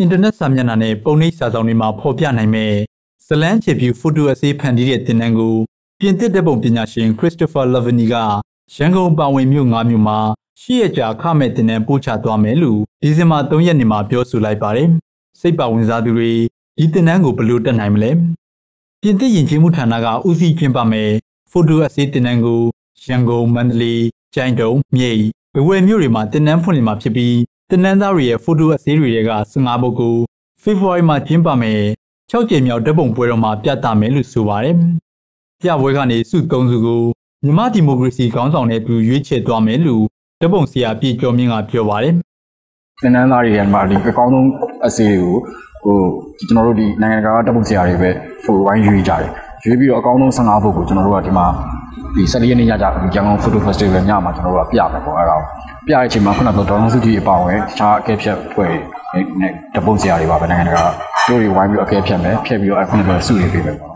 အင်တာနက်စာမျက်နှာနဲ့ပုံနှိပ်စာဆောင်တွေမှာဖော်ပြနိုင်မဲ့ဇလန်းချေဖြူဖိုတိုအစေးဖန်တီးတဲ့တင်နန်းကိုပြင်သစ်တပ်ပုံပညာရှင်ခရစ်စတိုဖာလဗနီကရန်ကုန်ပါဝင်မြို့၅မြို့မှာရှေ့ရကြာခမဲ့တင်နန်းပို့ချသွားမယ်လို့ဒီဇင်ဘာ3ရက်နေ့မှာပြောဆိုလိုက်ပါတယ်။စိတ်ပါဝင်စားသူတွေဒီတင်နန်းကိုဘယ်လိုတက်နိုင်မလဲ။ပြင်သစ်ယဉ်ကျေးမှုဌာနကဦးစီးကျင်းပမယ်ဖိုတိုအစေးတင်နန်းကိုရန်ကုန်မန္တလေးကျိုင်းတုံမြိတ်ဘဝယ်မြို့တွေမှာတင်နန်းဖွင့်နေမှာဖြစ်ပြီး တင်နန်းသားတွေရဲ့ဖိုတိုအစေးတွေက15ပုဂ္ဂိုလ်ဖေဖော်ဝါရီမှာကျင်းပမယ်6ကြိမ်မြောက်တပ်ပုံပွဲတော်မှာပြသမယ်လို့ဆိုပါတယ်။ပြပွဲကနေစု3စုကိုမြမဒီမိုကရေစီခေါင်းဆောင်နဲ့တူရွေးချယ်သွားမယ်လို့တပ်ပုံဆရာပြည်ကျော်မြင့်ကပြောပါတယ်။တင်နန်းသားတွေရဲ့မှာဒီအကောင်းဆုံးအစေးတွေကိုဟိုကျွန်တော်တို့ဒီနိုင်ငံတကာတပ်ပုံဆရာတွေပဲဖိုဝိုင်းရွေးကြတယ်။ရွေးပြီးတော့အကောင်းဆုံး15ပုဂ္ဂိုလ်ကျွန်တော်တို့ကဒီမှာ ဒီ14ရက်နေ့ညကြရန်ကုန် Photo Festival ညမှာကျွန်တော်တို့ကပြမယ်ပေါ့အဲ့ဒါပြတဲ့အချိန်မှာခုနကဒေါ်အောင်စုကြည်အပါဝင်တခြားအကဲဖြတ်ဖွဲ့နဲ့တပုံစရာတွေပါပဲနိုင်ငံတကာတို့တွေဝိုင်းပြီးအကဲဖြတ်မယ်ဖြတ်ပြီးတော့အခုနကစုနေပေးမယ်ပေါ့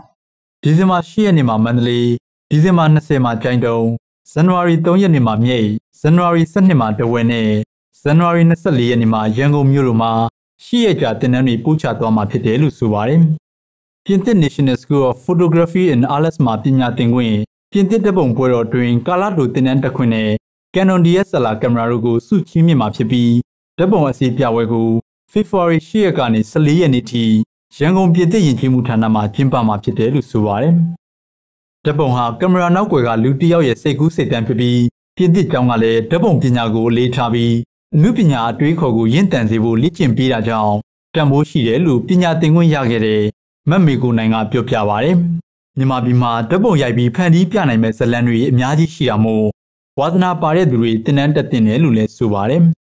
ဒီဇင်ဘာ10ရက်နေ့မှာမန္တလေးဒီဇင်ဘာ20မှာကြိုင်တုံဇန်နဝါရီ3ရက်နေ့မှာမြိတ်ဇန်နဝါရီ12မှာတဝဲနဲ့ဇန်နဝါရီ24ရက်နေ့မှာရန်ကုန်မြို့လိုမှာရှိရကြတင်နန်းတွေပို့ချသွားမှာဖြစ်တယ်လို့ဆိုပါတယ်ပြင်သစ် National School of Photography and Arts မှာပညာသင်ခွင့် ပြင်သစ်တပ်ပုံပွဲတော်တွင်ကာလာတိုတင်နန်းတက်ခွင့်နဲ့ Canon DSLR ကင်မရာတို့ကိုစုချီးမြှင့်မှာဖြစ်ပြီးဓာတ်ပုံအစီပြပွဲကို February 10ရက်ကနေ14ရက်နေ့ထိရန်ကုန်ပြည်သစ်ယဉ်ကျေးမှုဌာနမှကျင်းပမှာဖြစ်တယ်လို့ဆိုပါတယ်။ဓာတ်ပုံဟာကင်မရာနောက်ွယ်ကလူတစ်ယောက်ရဲ့စိတ်ကူးစိတ်တမ်းဖြစ်ပြီးပြည်သစ်ကျောင်းကလည်းဓာတ်ပုံပညာကိုအလေးထားပြီးအမှုပညာအတွေးခေါ်ကိုရင့်တန်စေဖို့လေ့ကျင့်ပေးတာကြောင့်တန်ဖိုးရှိတယ်လို့ပညာသင်ခွင့်ရခဲ့တဲ့မတ်မေကိုနိုင်ကပြောပြပါဗျ။ မြန်မာပြည်မှာဓာတ်ပုံရိုက်ပြီးဖန်တီးပြနိုင်မဲ့ဇလံတွေအများကြီးရှိတာမို့ဝါသနာပါတဲ့သူတွေတင်နန်းတက်တင်တယ်လို့လည်းဆိုပါတယ်။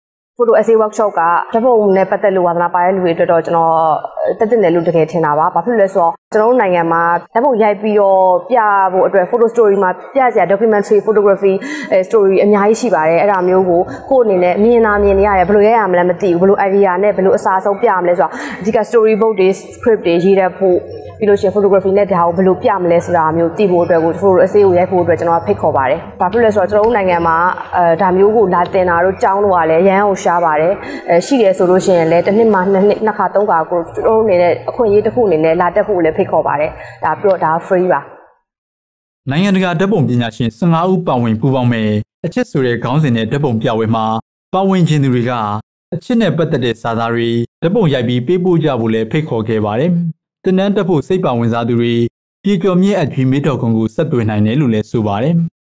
photo essay workshop ကဓာတ်ပုံနဲ့ပတ်သက်လို့ဝါသနာပါတဲ့လူတွေအတွက်တော့ကျွန်တော်တက်တင်တယ်လို့တကယ်ထင်တာပါ။ဘာဖြစ်လို့လဲဆိုတော့ကျွန်တော်တို့နိုင်ငံမှာဓာတ်ပုံရိုက်ပြီးတော့ပြဖို့အတွက် photo story မှာပြစရာ documentary photography story အများကြီးရှိပါတယ်။အဲ့ဒါမျိုးကိုကိုယ့်အနေနဲ့မြင်တာမြင်နေရတယ်ဘယ်လိုရိုက်ရမလဲမသိဘူးဘယ်လို idea နဲ့ဘယ်လိုအစားဆုံးပြရမလဲဆိုတော့အဓိက story book တွေ script တွေရေးတတ်ဖို့ပြီးလို့ရှိရင် photography နဲ့ဒါကိုဘယ်လိုပြမလဲဆိုတာမျိုးသိဖို့အတွက်ကို photo essay ကိုရိုက်ဖို့အတွက်ကျွန်တော်ဖိတ်ခေါ်ပါတယ်။ဘာဖြစ်လဲဆိုတော့ကျွန်တော်တို့နိုင်ငံမှာအဲဒါမျိုးကိုလာတင်တာတို့ကြောင်းလို့ကလည်းရန်အောင်ရှားပါတယ်။အဲရှိတယ်ဆိုလို့ရှိရင်လည်းတစ်နှစ်မှနှစ်နှစ်နှစ်ခါသုံးခါကိုကျွန်တော်တို့အနေနဲ့အခွင့်အရေးတစ်ခုအနေနဲ့လာတက်ဖို့လည်းဖိတ်ခေါ်ပါတယ်။ဒါပြီးတော့ဒါ free ပါ။နိုင်ငံတကာဓာတ်ပုံပညာရှင်15ဦးပါဝင်ပူးပေါင်းမဲ့အချစ်ဆိုတဲ့ခေါင်းစဉ်နဲ့ဓာတ်ပုံပြပွဲမှာပါဝင်ခြင်းသူတွေကအချစ်နဲ့ပတ်သက်တဲ့စာသားတွေဓာတ်ပုံရိုက်ပြီးပေးပို့ကြဖို့လည်းဖိတ်ခေါ်ခဲ့ပါတယ်။တင်နန်းတက်ဖို့စိတ်ပါဝင်စားသူတွေပြေကျော်မြင့်အ gmail.com ကိုဆက်သွယ်နိုင်တယ်လို့လည်းဆိုပါတယ်။